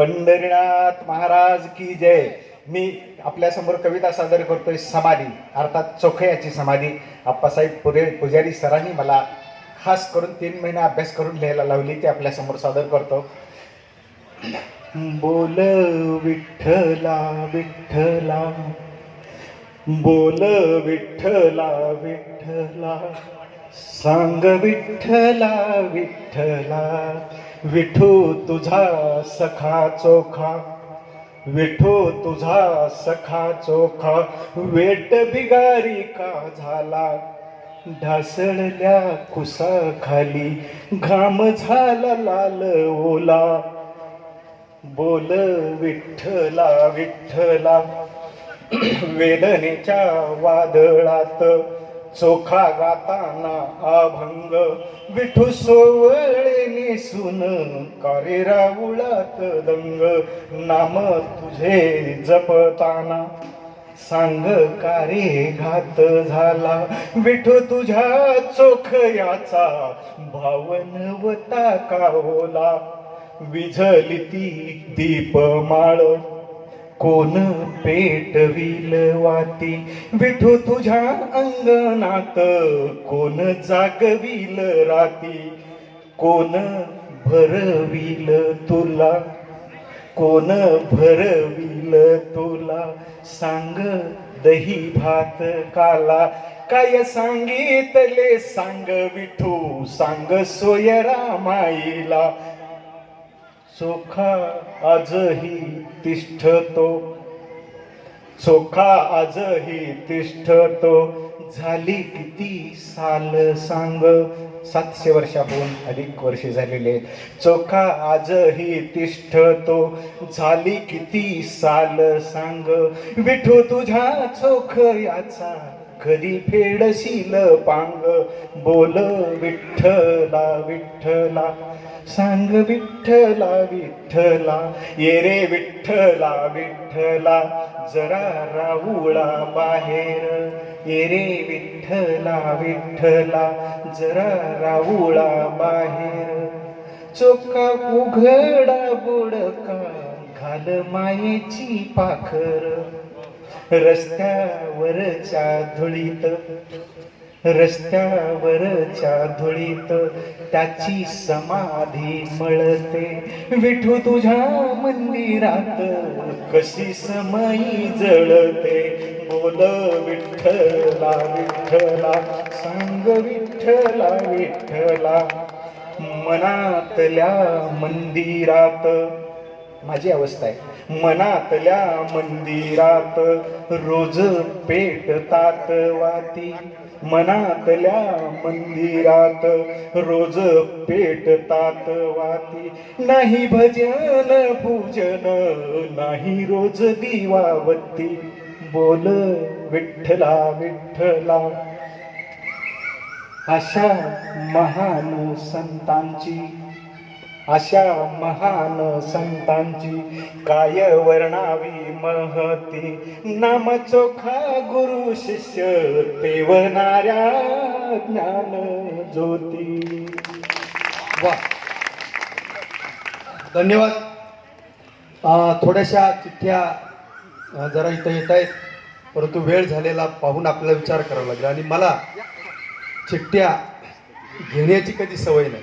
पंढरीनाथ महाराज की जय. मी आपल्यासमोर कविता सादर करतोय समाधी अर्थात चोखयाची समाधी. आप्पासाहेब पुरे पुजारी सरांनी मला खास करून तीन महिने अभ्यास करून लिहायला लावली ते आपल्यासमोर सादर करतो. बोल विठ्ठला विठ्ठला. बोल विठ्ठला विठ्ठला. सांग विठ्ठला विठ्ठला. विठू तुझा सखा चोखा विठू तुझा सखा चोखा वेट बिगारी का झाला? ढासळल्या कुसा खाली घाम झाला लाल ओला. बोल विठ्ठला विठ्ठला वेदनेच्या वादळात चोखा गाताना अभंग विठू सोवळे नेसून कारे राऊळात दंग नाम तुझे जपताना सांग कारे घात झाला? विठू तुझ्या चोख याचा भावनवता कावला विझली ती दीपमाळ कोण पेटविल वाती विठू तुझ्या अंगणात कोण जागविल राती? कोण भरविल तुला? कोण भरविल तुला? सांग दही भात काला. काय सांगितले सांग विठू? सांग सोयरा माईला. चोखा आजही तिष्ठतो. चोखा आजही तिष्ठतो. झाली किती साल सांग. सातशे वर्षाहून अधिक वर्षे झालेले आहेत. चोखा आजही तिष्ठतो. झाली किती साल सांग. विठू तुझ्या चोख याचा कधी फेडशील पांग. बोल विठ्ठला विठ्ठला सांग विठ्ठला विठ्ठला. ये रे विठ्ठला विठ्ठला जरा राहुळा बाहेर. ये रे विठ्ठला विठ्ठला जरा राहुळा बाहेर. चोका उघडा बुडका घाल मायेची पाखर. रस्त्यावरच्या धुळीत रस्त्यावरच्या धुळीत त्याची समाधी मळते. विठू तुझ्या मंदिरात कशी समयी जळते. बोल विठ्ठला विठ्ठला सांग विठ्ठला विठ्ठला मनातल्या मंदिरात. माझी अवस्था आहे. मनातल्या मंदिरात रोज पेटतात वाती. मनातल्या मंदिरात रोज पेटतात वाती. नाही भजन पूजन नाही रोज दिवावती. बोल विठ्ठला विठ्ठला. अशा महान संतांची अशा महान संतांची काय वर्णावी महती? नाम चोखा गुरु शिष्य पेवणाऱ्या ज्ञान ज्योती. वा. धन्यवाद. थोड्याशा चिठ्ठ्या जरा इथं येत आहेत. परंतु वेळ झालेला पाहून आपल्याला विचार करावा लागेल. आणि मला चिठ्ठ्या घेण्याची कधी सवय नाही.